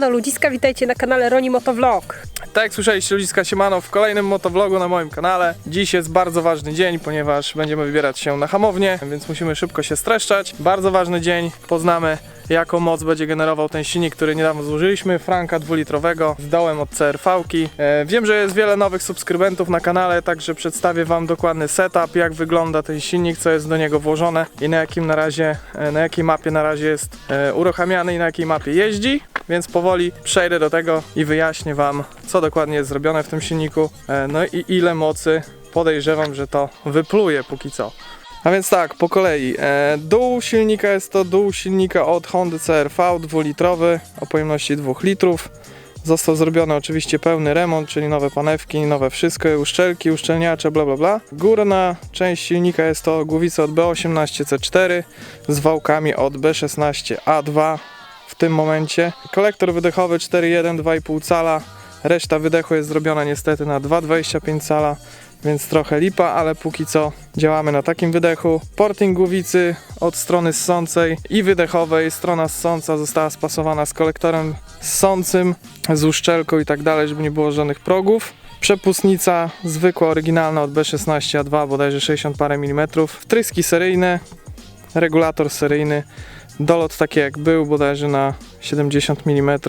Siemano ludziska, witajcie na kanale Roni Motovlog. Tak jak słyszeliście ludziska Siemano w kolejnym motovlogu na moim kanale. Dziś jest bardzo ważny dzień, ponieważ będziemy wybierać się na hamownię, więc musimy szybko się streszczać. Bardzo ważny dzień, poznamy jaką moc będzie generował ten silnik, który niedawno złożyliśmy, Franka dwulitrowego z dołem od CRV-ki. E, wiem, że jest wiele nowych subskrybentów na kanale, także przedstawię Wam dokładny setup, jak wygląda ten silnik, co jest do niego włożone i na jakim na razie, e, na jakiej mapie na razie jest e, uruchamiany i na jakiej mapie jeździ, więc powoli przejdę do tego i wyjaśnię Wam, co dokładnie jest zrobione w tym silniku, e, no i ile mocy podejrzewam, że to wypluje póki co. A więc tak, po kolei. E, dół silnika jest to dół silnika od Honda CRV, dwulitrowy o pojemności 2 litrów. Został zrobiony oczywiście pełny remont, czyli nowe panewki, nowe wszystko, uszczelki, uszczelniacze, bla bla bla. Górna część silnika jest to głowica od B18C4 z wałkami od B16A2 w tym momencie. Kolektor wydechowy 4.1, 2,5 cala. Reszta wydechu jest zrobiona niestety na 2,25 cala więc trochę lipa, ale póki co działamy na takim wydechu. Porting głowicy od strony ssącej i wydechowej. Strona ssąca została spasowana z kolektorem ssącym, z uszczelką i tak dalej, żeby nie było żadnych progów. Przepustnica zwykła, oryginalna od B16A2, bodajże 60 parę milimetrów. Wtryski seryjne, regulator seryjny, dolot taki jak był, bodajże na 70 mm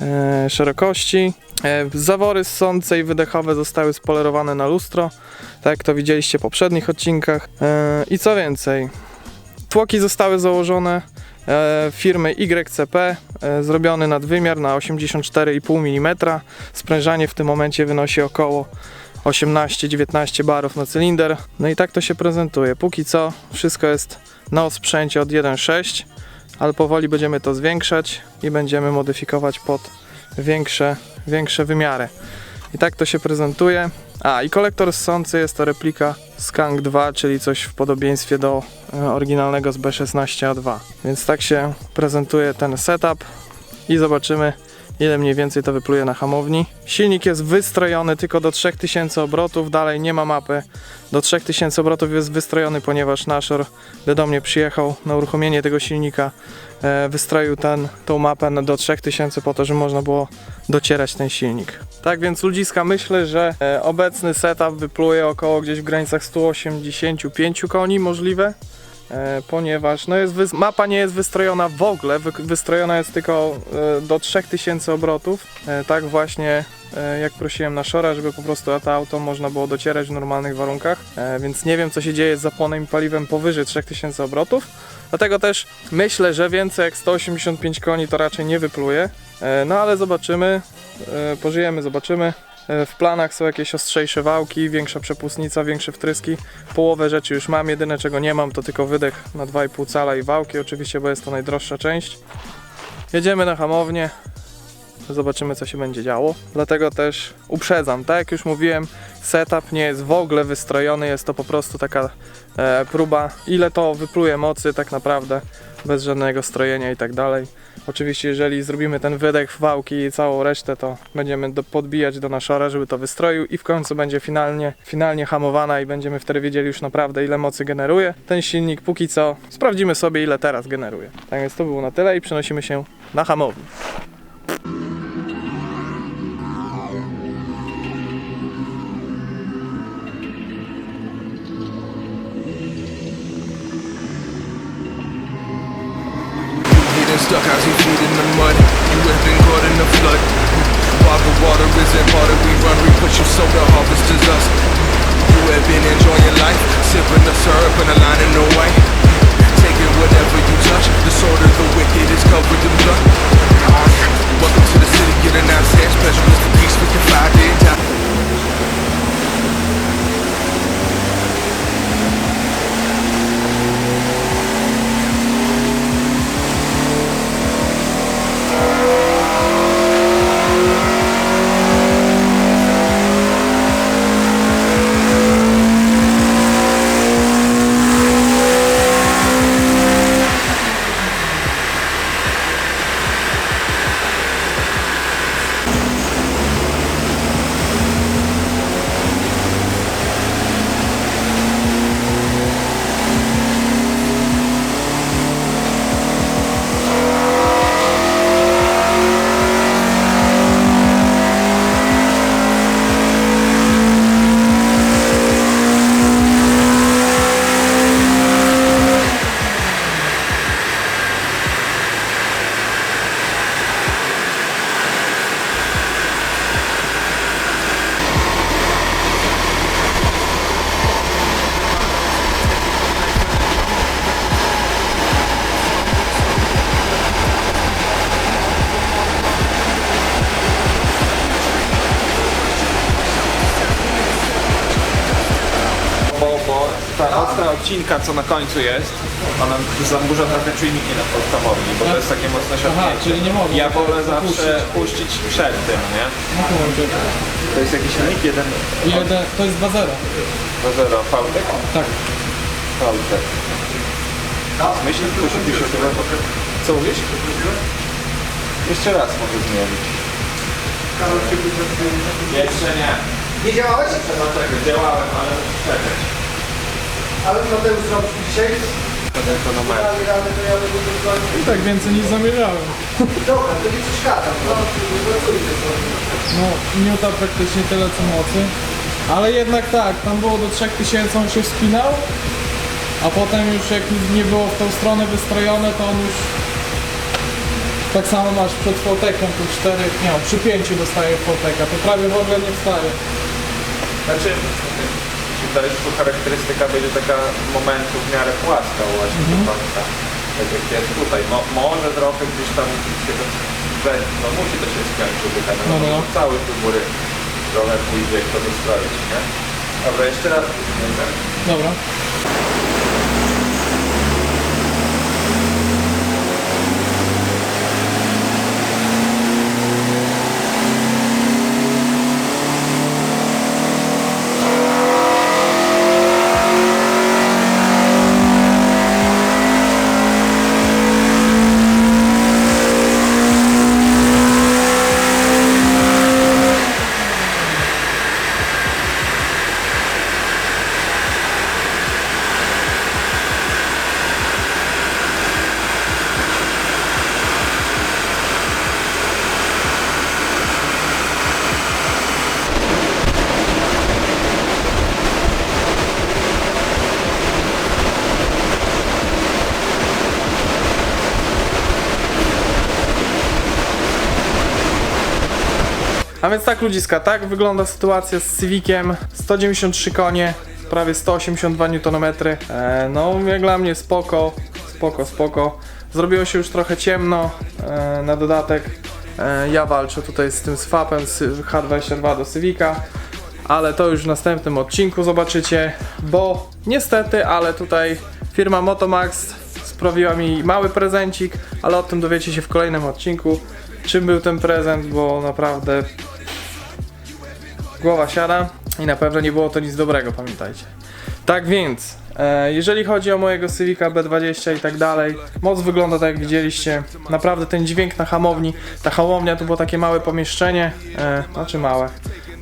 e, szerokości. E, Zawory ssące i wydechowe zostały spolerowane na lustro, tak jak to widzieliście w poprzednich odcinkach. E, I co więcej, tłoki zostały założone firmy YCP, zrobiony nadwymiar na 84,5 mm. Sprężanie w tym momencie wynosi około 18-19 barów na cylinder. No i tak to się prezentuje. Póki co wszystko jest na osprzęcie od 1.6, ale powoli będziemy to zwiększać i będziemy modyfikować pod większe, większe wymiary. I tak to się prezentuje. A i kolektor ssący jest to replika Skunk 2, czyli coś w podobieństwie do e, oryginalnego z B16A2. Więc tak się prezentuje ten setup i zobaczymy ile mniej więcej to wypluje na hamowni. Silnik jest wystrojony tylko do 3000 obrotów, dalej nie ma mapy. Do 3000 obrotów jest wystrojony, ponieważ Nashor, gdy do mnie przyjechał na uruchomienie tego silnika, e, wystroił ten, tą mapę do 3000 po to, żeby można było docierać ten silnik. Tak więc ludziska, myślę, że e, obecny setup wypluje około gdzieś w granicach 185 koni możliwe. E, ponieważ no jest mapa nie jest wystrojona w ogóle, wy- wystrojona jest tylko e, do 3000 obrotów. E, tak właśnie jak prosiłem na Shora, żeby po prostu to auto można było docierać w normalnych warunkach, więc nie wiem co się dzieje z zapłonem i paliwem powyżej 3000 obrotów. Dlatego też myślę, że więcej jak 185 koni to raczej nie wypluje. No ale zobaczymy, pożyjemy, zobaczymy. E, W planach są jakieś ostrzejsze wałki, większa przepustnica, większe wtryski. Połowę rzeczy już mam, jedyne czego nie mam to tylko wydech na 2,5 cala i wałki oczywiście, bo jest to najdroższa część. Jedziemy na hamownię, zobaczymy co się będzie działo. Dlatego też uprzedzam, tak jak już mówiłem, setup nie jest w ogóle wystrojony, jest to po prostu taka e, próba, ile to wypluje mocy tak naprawdę, bez żadnego strojenia i tak dalej. Oczywiście jeżeli zrobimy ten wydech, wałki i całą resztę, to będziemy do, podbijać do naszora, żeby to wystroił i w końcu będzie finalnie, finalnie hamowana i będziemy wtedy wiedzieli już naprawdę ile mocy generuje. Ten silnik póki co sprawdzimy sobie ile teraz generuje. Tak więc to było na tyle i przenosimy się na hamownię. Getting stuck as you feet in the mud. You have been caught in the flood. While the water isn't water, we run, we push you so the harvest is us. You have been enjoying life, sipping the syrup and the line in the way. Taking whatever you touch, the sword of the wicked is covered in blood. Welcome to the city, get an downstairs, pleasure the peace we can find in odcinka, co na końcu jest, ona zaburza trochę czujniki na podstawowni, bo to jest takie mocne siadnięcie. czyli nie mogę Ja wolę tak zawsze puścić przed tym, nie? To jest jakiś silnik? Jeden... Jeden, to jest 2.0. 2.0 Fałtek? Tak. Fałtek. Myślisz, że to się chyba... Co mówisz? Jeszcze raz mogę zmienić. Jeszcze nie. Nie działałeś? Ale czekać. Ale Mateusz zrobił dzisiaj. Dokładnie. Tak więcej niż zamierzałem. Dobra, to nie przeszkadzam. No, pracujcie sobie. No, miuta praktycznie tyle co mocy. Ale jednak tak, tam było do 3000 on się wspinał, a potem już jak nie było w tą stronę wystrojone, to on już tak samo masz przed fotekiem, tu 4, nie przy 5 dostaje foteka, to prawie w ogóle nie wstaje. Znaczy, że tu charakterystyka będzie taka momentu w miarę płaska właśnie do końca. Tak jak jest tutaj. Mo, może trochę gdzieś tam będzie, no musi to się spiąć tutaj, no, No, cały tu góry trochę pójdzie jak to dostroić, nie? Dobra, jeszcze raz. Dobra. A więc tak ludziska, tak wygląda sytuacja z Civiciem. 193 konie, prawie 182 Nm. E, no jak dla mnie spoko, spoko, spoko. Zrobiło się już trochę ciemno e, na dodatek. E, ja walczę tutaj z tym swapem z H22 do Civica. Ale to już w następnym odcinku zobaczycie, bo niestety, ale tutaj firma Motomax sprawiła mi mały prezencik, ale o tym dowiecie się w kolejnym odcinku. Czym był ten prezent, bo naprawdę głowa siada i na pewno nie było to nic dobrego, pamiętajcie. Tak więc, e, jeżeli chodzi o mojego Civica B20 i tak dalej, moc wygląda tak jak widzieliście. Naprawdę ten dźwięk na hamowni, ta hamownia to było takie małe pomieszczenie, e, znaczy małe.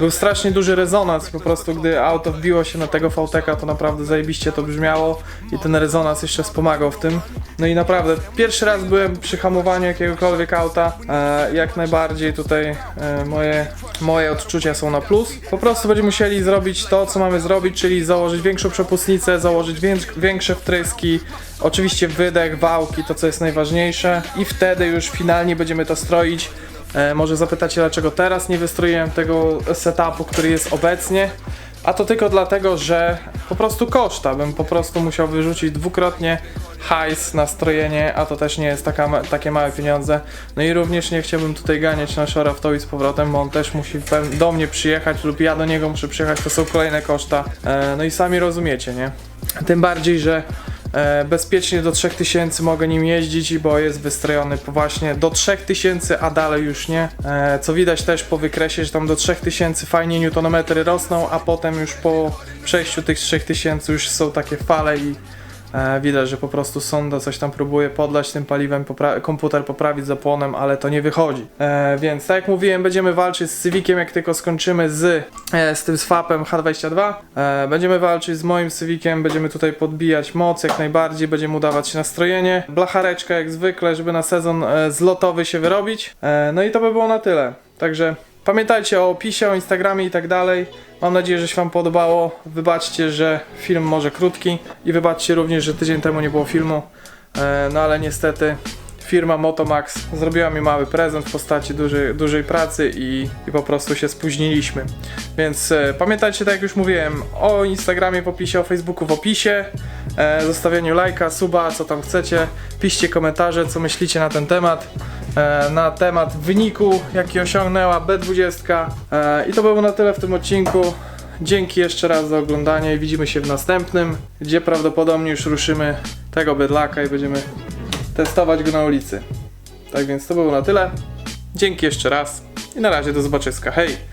Był strasznie duży rezonans, po prostu gdy auto wbiło się na tego VTK, to naprawdę zajebiście to brzmiało i ten rezonans jeszcze wspomagał w tym. No i naprawdę, pierwszy raz byłem przy hamowaniu jakiegokolwiek auta, e, jak najbardziej tutaj e, moje, moje odczucia są na plus. Po prostu będziemy musieli zrobić to, co mamy zrobić, czyli założyć większą przepustnicę, założyć wię- większe wtryski, oczywiście wydech, wałki, to co jest najważniejsze i wtedy już finalnie będziemy to stroić. E, może zapytacie, dlaczego teraz nie wystroiłem tego setupu, który jest obecnie. A to tylko dlatego, że po prostu koszta. Bym po prostu musiał wyrzucić dwukrotnie hajs na strojenie, a to też nie jest taka, takie małe pieniądze. No i również nie chciałbym tutaj ganiać na Shora w to i z powrotem, bo on też musi do mnie przyjechać lub ja do niego muszę przyjechać, to są kolejne koszta. E, no i sami rozumiecie, nie? Tym bardziej, że bezpiecznie do 3000 mogę nim jeździć, bo jest wystrojony właśnie do 3000, a dalej już nie. E, co widać też po wykresie, że tam do 3000 fajnie newtonometry rosną, a potem już po przejściu tych 3000 już są takie fale i e, widać, że po prostu sonda coś tam próbuje podlać tym paliwem, popra- komputer poprawić zapłonem, ale to nie wychodzi. E, więc tak jak mówiłem, będziemy walczyć z Civiciem, jak tylko skończymy z, e, z tym swapem H22. E, będziemy walczyć z moim Civiciem, będziemy tutaj podbijać moc jak najbardziej, będziemy udawać się nastrojenie. Blachareczka jak zwykle, żeby na sezon e, zlotowy się wyrobić. E, no i to by było na tyle. Także pamiętajcie o opisie, o Instagramie i tak dalej. Mam nadzieję, że się Wam podobało. Wybaczcie, że film może krótki i wybaczcie również, że tydzień temu nie było filmu. E, no ale niestety firma Motomax zrobiła mi mały prezent w postaci dużej, dużej pracy i, i po prostu się spóźniliśmy. Więc e, pamiętajcie, tak jak już mówiłem, o Instagramie w opisie, o Facebooku w opisie, e, zostawieniu lajka, suba, co tam chcecie. Piszcie komentarze, co myślicie na ten temat. E, na temat wyniku, jaki osiągnęła B20. E, I to było na tyle w tym odcinku. dzięki jeszcze raz za oglądanie i widzimy się w następnym, gdzie prawdopodobnie już ruszymy tego bydlaka i będziemy testować go na ulicy. Tak więc to było na tyle. Dzięki jeszcze raz i na razie do zobaczyska. Hej!